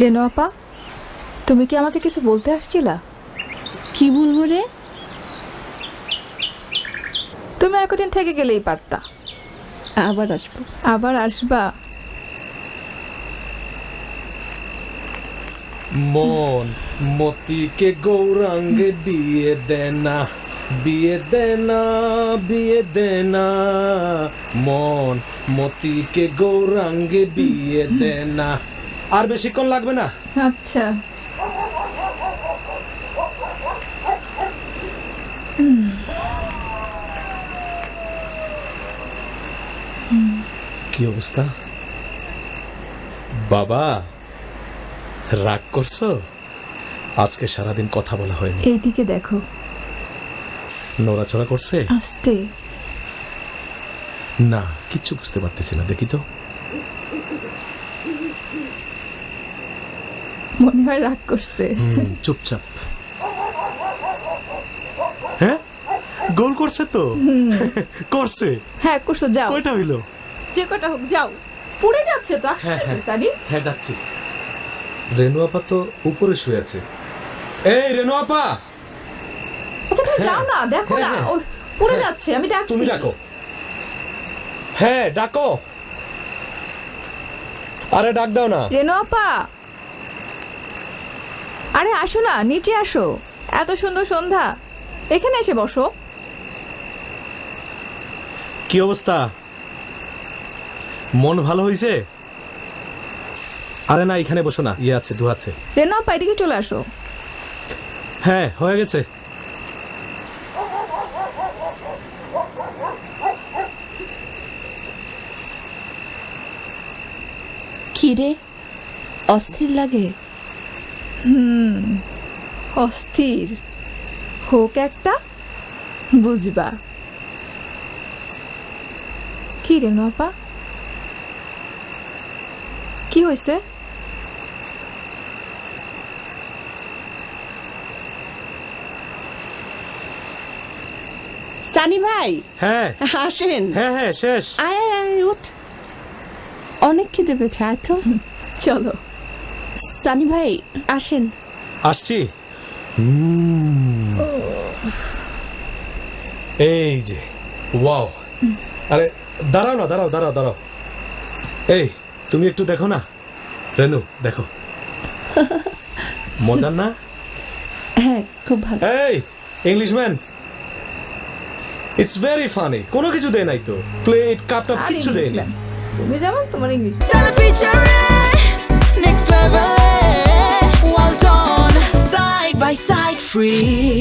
রেনু আপা তুমি কি আমাকে কিছু বলতে আসছিলা? কি বলব রে? তুমি আর কদিন থেকে গেলেই পারতা। আবার আসব। আবার আসবা? মন মতিকে গৌরাঙ্গে বিয়ে দেনা বিয়ে দেনা বিয়ে দেনা। মন মতিকে গৌরাঙ্গে বিয়ে দেনা। আর বেশিক্ষণ লাগবে না? আচ্ছা। কি অবস্থা? বাবা রাগ করছ? আজকে সারাদিন কথা বলা হয়নি। এইদিকে দেখো। নড়াচড়া করছে? আস্তে। না কিচ্ছু বুঝতে পারতেছি না দেখি তো। মনে হয় রাগ করছে। চুপচাপ। হ্যাঁ? গোল করছে তো? করছে? হ্যাঁ করছ যাও। কয়টা হইল? যে কটা হোক যাও। পুড়ে যাচ্ছে তো হ্যাঁ, আশ্চর্য হ্যাঁ। সানি। হ্যাঁ যাচ্ছি। রেনু আপা তো উপরে শুয়ে আছে। এই রেনু আপা! আচ্ছা তুমি যাও না দেখো না। ও পুড়ে যাচ্ছে আমি ডাকছি। তুমি ডাকো। হ্যাঁ ডাকো। আরে ডাক দাও না। রেনু আপা! আরে আসো না নিচে আসো। এত সুন্দর সন্ধ্যা। এখানে এসে বসো। কি অবস্থা? মন ভালো হয়েছে আরে না এখানে বসো না। ইয়ে আছে দু আছে। রেনু আপা এদিকে চলে আসো। হ্যাঁ হয়ে গেছে। কি রে অস্থির লাগে। অস্থির। হোক একটা বুঝবা। কি রেনু আপা কি হয়েছে সানি ভাই হ্যাঁ। আসেন। হ্যাঁ হ্যাঁ শেষ। আয় আয়, আয় উঠ। অনেক খিদে পেয়েছে আয় তো। চলো। সানি ভাই আসেন। আসছি। এই যে ওয়াও। আরে দাঁড়াও না দাঁড়াও দাঁড়াও দাঁড়াও। এই তুমি একটু দেখো না? রেনু দেখো। মজার না? হ্যাঁ খুব ভালো। এই ইংলিশম্যান ইটস ভেরি ফানি কোনো কিছু দেয় নাই তো। প্লেট কাপ টাপ ইংলিশ দেয়নি ম্যাম। তুমি যেমন তোমার ইংলিশ free.